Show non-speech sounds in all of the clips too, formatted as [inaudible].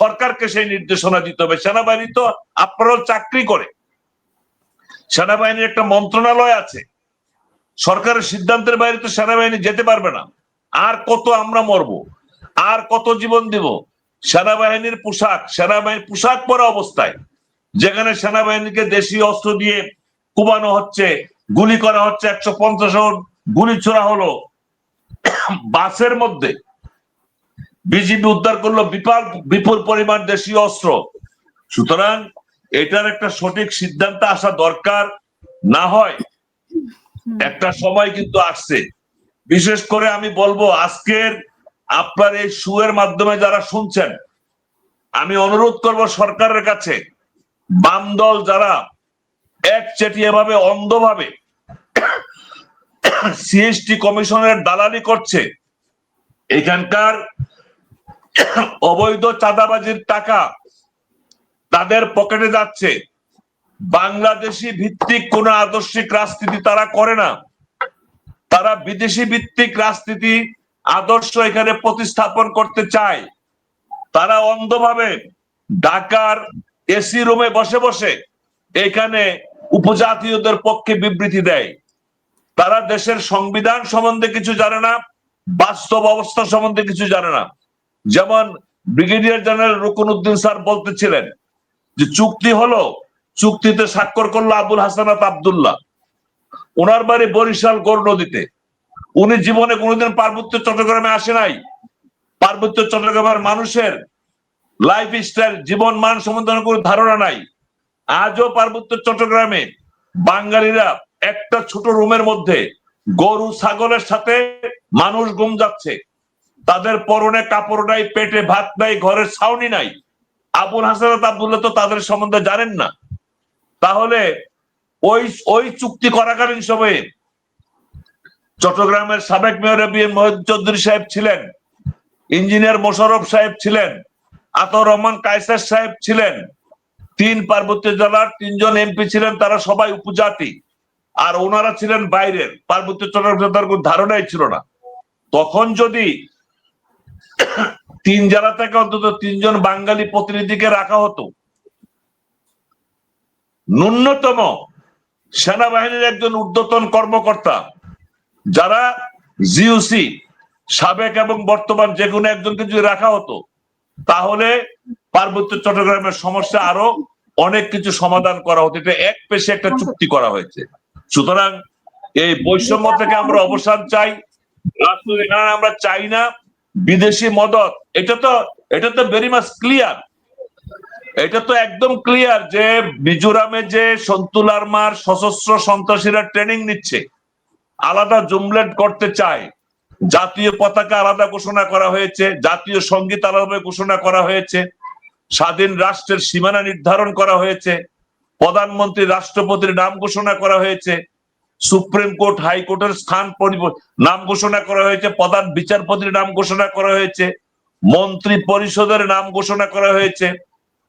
সরকারকে সেই নির্দেশনা দিতে হবে। সেনাবাহিনী তো আপনারাও চাকরি করে। সেনাবাহিনীর একটা মন্ত্রণালয় আছে। সরকারের সিদ্ধান্তের বাইরে তো সেনাবাহিনী যেতে পারবে না। আর কত আমরা মরব? আর কত জীবন দিব? সেনাবাহিনীর পোশাক সেনাবাহিনীর পোশাক পরা অবস্থায়, যেখানে সেনাবাহিনীকে দেশীয় অস্ত্র দিয়ে কুবানো হচ্ছে, গুলি করা হচ্ছে, একশো পঞ্চাশ গুলি ছোড়া হলো। বাসের মধ্যে বিজিবি উদ্ধার করল বিপুল বিপুল পরিমাণ দেশীয় অস্ত্র। সুতরাং এটার একটা সঠিক সিদ্ধান্ত আসা দরকার, না হয় একটা সময় কিন্তু আসছে। বিশেষ করে আমি বলব, আজকের আপনার এই সুয়ের মাধ্যমে যারা শুনছেন, আমি অনুরোধ করব সরকারের কাছে, বাম দল যারা একচেটিয়া ভাবে অন্ধভাবে [coughs] সিএসটি কমিশনের দালালি করছে, এখানকার অবৈধ চাঁদাবাজির টাকা তাদের পকেটে যাচ্ছে। বাংলাদেশি ভিত্তিক কোন আদর্শিক রাজনীতি তারা করে না। তারা বিদেশি ভিত্তিক রাজনীতি, আদর্শ এখানে প্রতিস্থাপন করতে চায়। তারা অন্ধভাবে ঢাকার এসি রুমে বসে বসে এখানে উপজাতীয়দের পক্ষে বিবৃতি দেয়। তারা দেশের সংবিধান সম্বন্ধে কিছু জানে না, বাস্তব অবস্থা সম্বন্ধে কিছু জানে না। যেমন brigadier general Rukun Uddin sir বলতেছিলেন যে চুক্তি হলো, চুক্তিতে স্বাক্ষর করল আবুল হাসানাত আবদুল্লাহ। ওনার বাড়ি বরিশাল গৌর নদীতে। উনি জীবনে কোনোদিন পার্বত্য চট্টগ্রামে আসে নাই। পার্বত্য চট্টগ্রামের মানুষের লাইফ স্টাইল জীবন মান সম্বন্ধে কোনো ধারণা নাই। আজও পার্বত্য চট্টগ্রামে বাঙালিরা একটা ছোট রুমের মধ্যে গরু, ছাগলের সাথে মানুষ গুম যাচ্ছে। তাদের পরনে কাপড় নাই, পেটে ভাত নাই ঘরের ছাউনি নাই। আবুল হাসান আবদুল্লাহ তো তাদের সম্বন্ধে জানেন না। তাহলে ওই ওই চুক্তি করাকালীন সময়ে চট্টগ্রামের সাবেক মেয়র বি চৌধুরী সাহেব ছিলেন, ইঞ্জিনিয়ার মোশারফ সাহেব ছিলেন আতর রহমান কায়সার সাহেব ছিলেন, তিন পার্বত্য জেলার তিনজন এমপি ছিলেন, তারা সবাই উপজাতি। আর ওনারা ছিলেন বাইরের, পার্বত্য চট্টগ্রাম ধারণাই ছিল না। তখন যদি তিন জেলা থেকে অন্তত তিনজন বাঙালি প্রতিনিধিকে রাখা হতো। ন্যূনতম সেনাবাহিনীর একজন ঊর্ধ্বতন কর্মকর্তা, যারা জিওসি সাবেক এবং বর্তমান যে কোনো একজনকে যদি রাখা হতো, তাহলে পার্বত্য চট্টগ্রামের সমস্যা আরও অনেক কিছু সমাধান করা হতো। এটা এক পেশে একটা চুক্তি করা হয়েছে। সুতরাং এই বৈষম্য থেকে আমরা অবসান চাই। আমরা চাই না। বিদেশি মদত, এটা তো এটা তো ভেরি মাস ক্লিয়ার এটা তো একদম ক্লিয়ার যে মিজোরামে যে সন্তুলার মার সশস্ত্র সন্ত্রাসীরা ট্রেনিং নিচ্ছে, আলাদা জুমলেট করতে চায়, জাতীয় পতাকা আলাদা ঘোষণা করা হয়েছে, জাতীয় সংগীত আলাদা ঘোষণা করা হয়েছে, স্বাধীন রাষ্ট্রের সীমানা নির্ধারণ করা হয়েছে প্রধানমন্ত্রী রাষ্ট্রপতির নাম ঘোষণা করা হয়েছে সুপ্রিম কোর্ট হাইকোর্টের স্থান নাম ঘোষণা করা হয়েছে, প্রধান বিচারপতির নাম ঘোষণা করা হয়েছে, মন্ত্রী পরিষদের নাম ঘোষণা করা হয়েছে,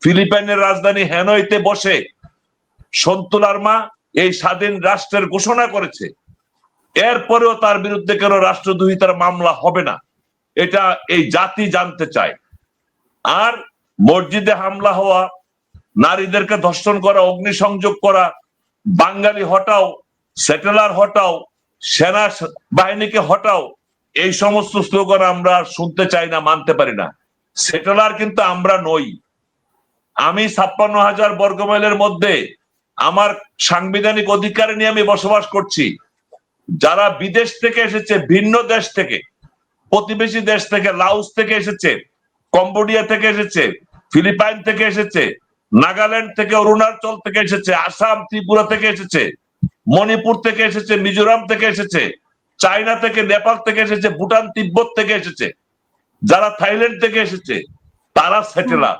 ফিলিপাইনের রাজধানী হ্যানইতে বসে সন্তুলার মা এই স্বাধীন রাষ্ট্রের ঘোষণা করেছে। এরপরেও তার বিরুদ্ধে কেন রাষ্ট্রদ্রোহিতার মামলা হবে না? এটা এই জাতি জানতে চায়। আর মসজিদে হামলা হওয়া, নারীদেরকে ধর্ষণ করা, অগ্নিসংযোগ করা, বাঙালি হটাও সেটেলার হটাও, সেনা বাহিনীকে হটাও, এই সমস্ত স্লোগান আমরা শুনতে চাই না, মানতে পারি না। সেটেলার কিন্তু আমরা নই। আমি ছাপ্পান্ন হাজার বর্গমাইলের মধ্যে আমার সাংবিধানিক অধিকার নিয়ে আমি বসবাস করছি। যারা বিদেশ থেকে এসেছে, ভিন্ন দেশ থেকে, প্রতিবেশী দেশ থেকে, লাউস থেকে এসেছে, কম্বোডিয়া থেকে এসেছে, ফিলিপাইন থেকে এসেছে, নাগাল্যান্ড থেকে, অরুণাচল থেকে এসেছে, আসাম, ত্রিপুরা থেকে এসেছে মণিপুর থেকে এসেছে, মিজোরাম থেকে এসেছে, চায়না থেকে, নেপাল থেকে এসেছে, ভুটান, তিব্বত থেকে এসেছে, যারা থাইল্যান্ড থেকে এসেছে, তারা সেটেলার।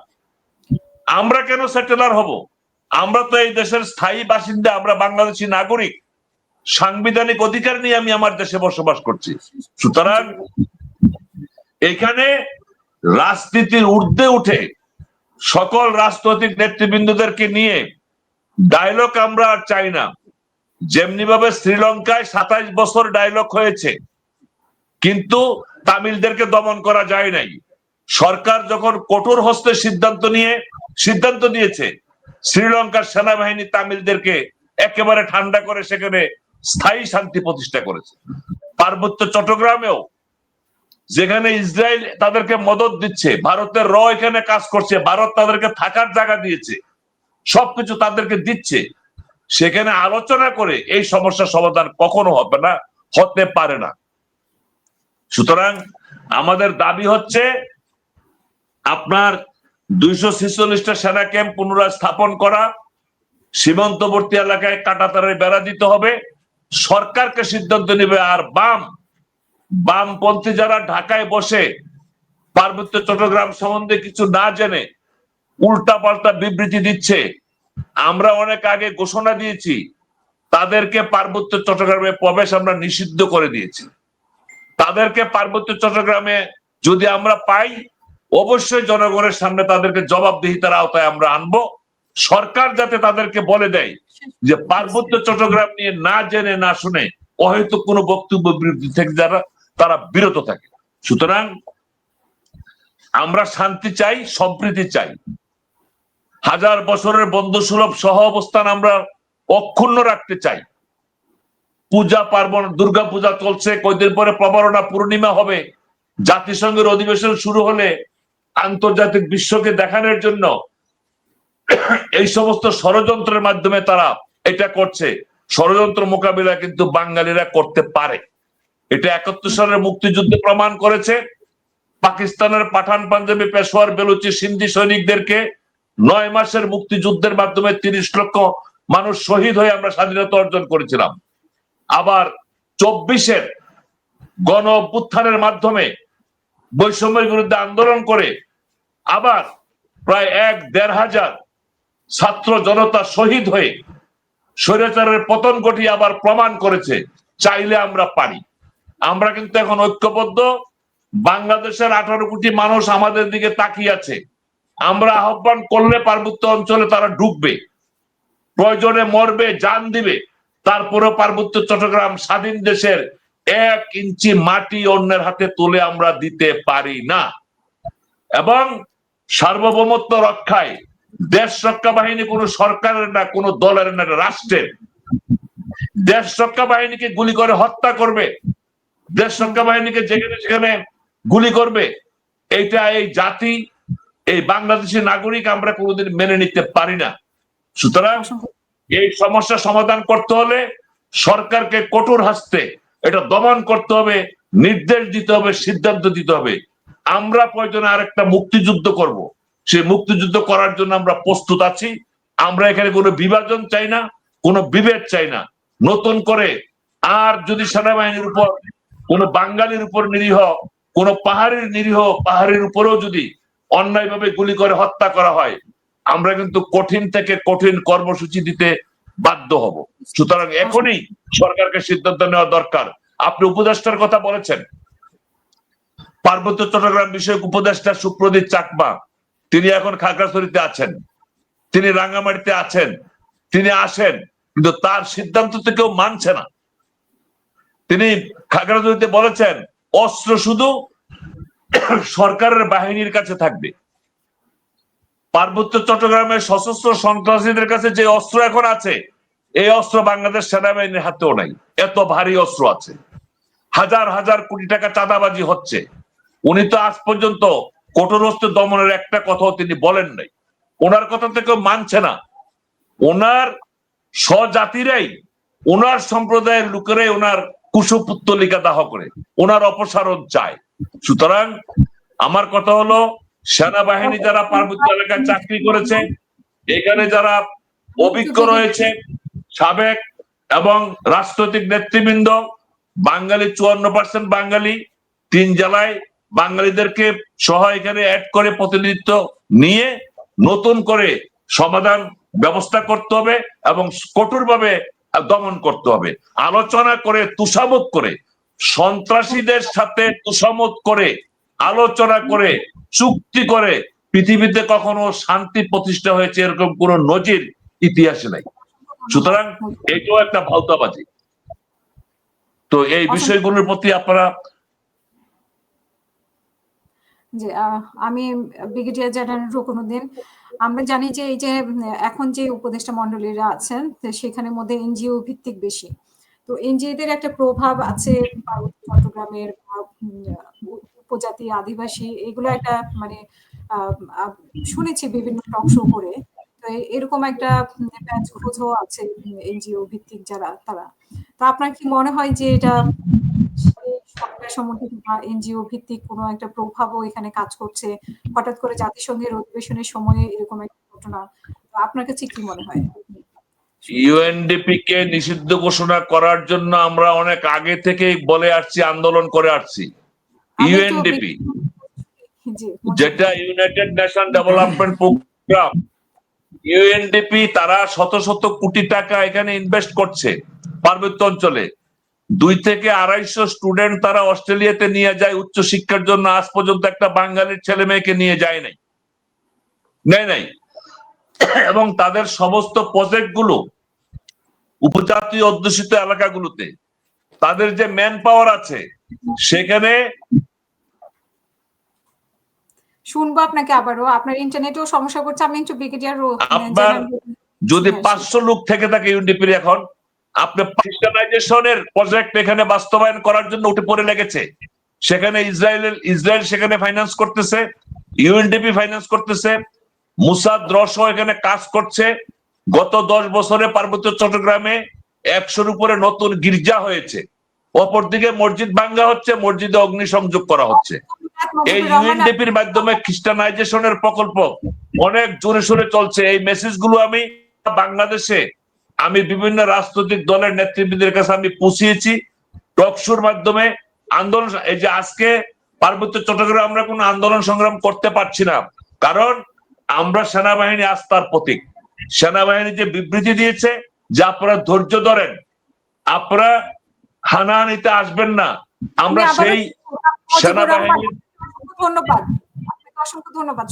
আমরা কেন সেটেলার হব? আমরা তো এই দেশের স্থায়ী বাসিন্দা, আমরা বাংলাদেশি নাগরিক। সাংবিধানিক অধিকার নিয়ে আমি আমার দেশে বসবাস করছি। সুতরাং এখানে রাজনীতির ঊর্ধ্বে উঠে সকল রাজনৈতিক নেতৃবৃন্দদেরকে নিয়ে ডায়লগ আমরা আর চাই না। যেমনি ভাবে শ্রীলঙ্কায় সাতাইশ বছর ডায়লগ হয়েছে, কিন্তু তামিলদেরকে দমন করা যায় নাই। সরকার যখন কঠোর হস্তে সিদ্ধান্ত নিয়ে, সিদ্ধান্ত নিয়েছে, শ্রীলঙ্কার সেনাবাহিনী তামিলদেরকে একেবারে ঠান্ডা করে সেখানে স্থায়ী শান্তি প্রতিষ্ঠা করেছে। পার্বত্য চট্টগ্রামেও, যেখানে ইসরায়েল তাদেরকে মদত দিচ্ছে, ভারতের র এখানে কাজ করছে, ভারত তাদেরকে থাকার জায়গা দিয়েছে, সবকিছু তাদেরকে দিচ্ছে সেখানে আলোচনা করে এই সমস্যার সমাধান কখনো হবে না, হতে পারে না। সুতরাং আমাদের দাবি হচ্ছে, আপনার দুইশো ছেচল্লিশটা সেনা ক্যাম্প পুনরায় স্থাপন করা, সীমান্তবর্তী এলাকায় কাটাতারের বেড়া দিতে হবে, সরকারকে সিদ্ধান্ত নেবে আর বাম, বামপন্থী যারা ঢাকায় বসে পার্বত্য চট্টগ্রাম সম্বন্ধে কিছু না জেনে উল্টা পাল্টা বিবৃতি দিচ্ছে আমরা অনেক আগে ঘোষণা দিয়েছি, তাদেরকে পার্বত্য চট্টগ্রামে প্রবেশ আমরা নিষিদ্ধ করে দিয়েছি। তাদেরকে পার্বত্য চট্টগ্রামে যদি আমরা পাই, অবশ্যই জনগণের সামনে তাদেরকে জবাবদিহিতার আওতায় আমরা আনব। সরকার যাতে তাদেরকে বলে দেয় যে পার্বত্য চট্টগ্রাম নিয়ে না জেনে, না শুনে অহেতু কোনো বক্তব্য বিরুদ্ধে থেকে যারা, তারা বিরত থাকে। সুতরাং আমরা শান্তি চাই, সম্প্রীতি চাই। হাজার বছরের বন্ধু সুলভ সহ অবস্থান আমরা অক্ষুণ্ণ রাখতে চাই। পূজা পার্বণ দুর্গা পূজা চলছে, কয়দিন পরে প্রবরণা পূর্ণিমা হবে। জাতিসংঘের অধিবেশন শুরু হলে আন্তর্জাতিক বিশ্বকে দেখানোর জন্য এই সমস্ত ষড়যন্ত্রের মাধ্যমে তারা এটা করছে। ষড়যন্ত্র মোকাবিলা কিন্তু বাঙালিরা করতে পারে। এটা একাত্তর সালের মুক্তিযুদ্ধে প্রমাণ করেছে। পাকিস্তানের পাঠান পাঞ্জাবি পেশোয়ার বেলুচি, সিন্ধি সৈনিকদেরকে নয় মাসের মুক্তিযুদ্ধের মাধ্যমে তিরিশ লক্ষ মানুষ শহীদ হয়ে আমরা স্বাধীনতা অর্জন করেছিলাম। আবার চব্বিশের গণ অভ্যুত্থানের মাধ্যমে বৈষম্যের বিরুদ্ধে আন্দোলন করে আবার প্রায় এক দেড় হাজার ছাত্র জনতা শহীদ হয়ে স্বৈরাচারের পতন ঘটিয়ে আবার প্রমাণ করেছে, চাইলে আমরা পারি। আমরা কিন্তু এখন ঐক্যবদ্ধ। বাংলাদেশের আঠারো কোটি মানুষ আমাদের দিকে তাকিয়ে আছে। আমরা আহ্বান করলে পার্বত্য অঞ্চলে তারা ঢুকবে প্রয়োজনে মরবে, জান দিবে। তারপরে পার্বত্য চট্টগ্রাম স্বাধীন দেশের এক ইঞ্চি মাটি অন্যের হাতে তুলে আমরা দিতে পারি না। এবং সার্বভৌমত্ব রক্ষায় দেশ রক্ষা বাহিনী কোনো সরকারের না, কোনো দলের না রাষ্ট্রের। দেশ রক্ষা বাহিনীকে গুলি করে হত্যা করবে। দেশ রক্ষা বাহিনীকে যেখানে সেখানে গুলি করবে, এইটা এই জাতি এই বাংলাদেশের নাগরিক আমরা কোনোদিন মেনে নিতে পারি না। সুতরাং এই সমস্যা সমাধান করতে হলে সরকারকে কঠোর হাসতে এটা দমন করতে হবে, নির্দেশ দিতে হবে, সিদ্ধান্ত দিতে হবে। আমরা প্রয়োজনে আরেকটা মুক্তিযুদ্ধ করব। সেই মুক্তিযুদ্ধ করার জন্য আমরা প্রস্তুত আছি। আমরা এখানে কোনো বিভাজন চাই না, কোনো বিভেদ চাই না। নতুন করে আর যদি সেনাবাহিনীর উপর কোনো বাঙালির উপর নিরীহ, কোন পাহাড়ের নিরীহ পাহাড়ের উপরেও যদি অন্যায়ভাবে গুলি করে হত্যা করা হয়, আমরা কিন্তু কঠিন থেকে কঠিন কর্মসূচি দিতে বাধ্য হব। সুতরাং এখনই সরকারকে সিদ্ধান্ত নেওয়া দরকার। আপনি উপদেষ্টার কথা বলেছেন। পার্বত্য চট্টগ্রাম বিষয়ক উপদেষ্টা সুপ্রদীপ চাকমা, তিনি এখন খাগড়াছড়িতে আছেন। তিনি রাঙ্গামাটিতে আছেন। তিনি আসেন, কিন্তু তার সিদ্ধান্ত তো কেউ মানছে না। তিনি খাগড়াছড়িতে বলেছেন, অস্ত্র শুধু সরকারের বাহিনীর কাছে থাকবে। পার্বত্য চট্টগ্রামের সশস্ত্র সন্ত্রাসীদের কাছে যে অস্ত্র এখন আছে, এই অস্ত্র বাংলাদেশ সেনাবাহিনীর হাতেও নাই। এত ভারী অস্ত্র আছে। হাজার হাজার কোটি টাকা চাঁদাবাজি হচ্ছে। উনি তো আজ পর্যন্ত কঠোর হস্তে দমনের একটা কথাও তিনি বলেন নাই। ওনার কথা থেকে মানছে না। ওনার স্বজাতিরাই, ওনার সম্প্রদায়ের লোকেরাই ওনার কুশপুত্তলিকা দাহ করে, ওনার অপসারণ চায়। সুতরাং আমার কথা হলো, সেনাবাহিনী যারা পার্বত্য এলাকায় চাকরি করেছে, এখানে যারা অভিজ্ঞ রয়েছে, সাবেক এবং রাজনৈতিক নেতৃবৃন্দ, বাঙালি চুয়ান্ন পার্সেন্ট বাঙালি, তিন জেলায় বাঙালিদেরকে সহ এখানে অ্যাড করে প্রতিনিধিত্ব নিয়ে নতুন করে সমাধান ব্যবস্থা করতে হবে এবং কঠোরভাবে দমন করতে হবে। আলোচনা করে তুষামত করে সন্ত্রাসীদের সাথে তুষামত করে আলোচনা করে চুক্তি করে পৃথিবীতে কখনো শান্তি প্রতিষ্ঠা হয়েছে এরকম কোন নজির ইতিহাসে নাই। সুতরাং এটাও একটা ভালতাবাজি তো এই বিষয়গুলোর প্রতি আপনারা আহ, আমি ব্রিগেডিয়ার জেনারেল রুকনুদ্দিন আমরা জানি যে এই যে এখন যে উপদেষ্টা মন্ডলীরা আছেন সেখানের মধ্যে এনজিও ভিত্তিক বেশি। তো এনজিওদের একটা প্রভাব আছে চট্টগ্রামের উপজাতি আদিবাসী এগুলো একটা মানে শুনেছি বিভিন্ন টক শো করে। তো এরকম একটা ব্যাচ খোঁজও আছে এনজিও ভিত্তিক যারা তারা। তো আপনার কি মনে হয় যে এটা সমর্থিত বা এনজিও ভিত্তিক কোনো একটা প্রভাবও এখানে কাজ করছে। হঠাৎ করে জাতিসংঘের অধিবেশনের সময়ে এরকম একটা ঘটনা। আপনার কাছে কি মনে হয়? ইউএনডিপি কে নিষিদ্ধ ঘোষণা করার জন্য আমরা অনেক আগে থেকেই বলে আসছি আন্দোলন করে আসছি। ইউএনডিপি। যেটা United Nation Development Programme. UNDP তারা শত শত কোটি টাকা এখানে ইনভেস্ট করছে পার্বত্য অঞ্চলে। দুই থেকে আড়াইশো স্টুডেন্ট তারা অস্ট্রেলিয়াতে নিয়ে যায় উচ্চ শিক্ষার জন্য। আজ পর্যন্ত একটা বাঙালির ছেলে মেয়েকে নিয়ে যায় নাই। নেয় নাই। এবং তাদের সমস্ত প্রজেক্টগুলো উপজাতীয় অধ্যুষিত এলাকাগুলোতে তাদের যে ম্যান পাওয়ার আছে সেখানে শুনব আপনাকে আবারও। আপনার ইন্টারনেটেও সমস্যা করছে আমি একটু ব্রিগেডিয়ার যদি পাঁচশো লোক থেকে থাকে ইউনিপির এখন আপনি খ্রিস্টানাইজেশনের প্রজেক্ট এখানে বাস্তবায়ন করার জন্য উঠে পড়ে লেগেছে। সেখানে ইসরায়েলের, ইসরায়েল সেখানে ফাইন্যান্স করতেছে ইউএনডিপি ফাইন্যান্স করতেছে, মুসাদ রসও এখানে কাজ করছে। গত দশ বছরে পার্বত্য চট্টগ্রামে একশোর উপরে নতুন গির্জা হয়েছে। অপরদিকে মসজিদ ভাঙ্গা হচ্ছে, মসজিদে অগ্নিসংযোগ করা হচ্ছে। এই ইউএনডিপির মাধ্যমে খ্রিস্টানাইজেশনের প্রকল্প অনেক জোরে সোরে চলছে। এই মেসেজগুলো আমি বাংলাদেশে আমি বিভিন্ন রাজনৈতিক দলের নেতৃবৃন্দের কাছে আমি পৌঁছিয়েছি। টকশোর মাধ্যমে আন্দোলন এই যে আজকে পার্বত্য চট্টগ্রামে আমরা কোনো আন্দোলন সংগ্রাম করতে পারছি না। কারণ আমরা সেনাবাহিনী আস্থার প্রতীক। সেনাবাহিনী যে বিবৃতি দিয়েছে যে আপনারা ধৈর্য ধরেন আপনারা হানা নিতে আসবেন না। আমরা সেই সেনাবাহিনীর ধন্যবাদ। অসংখ্য ধন্যবাদ।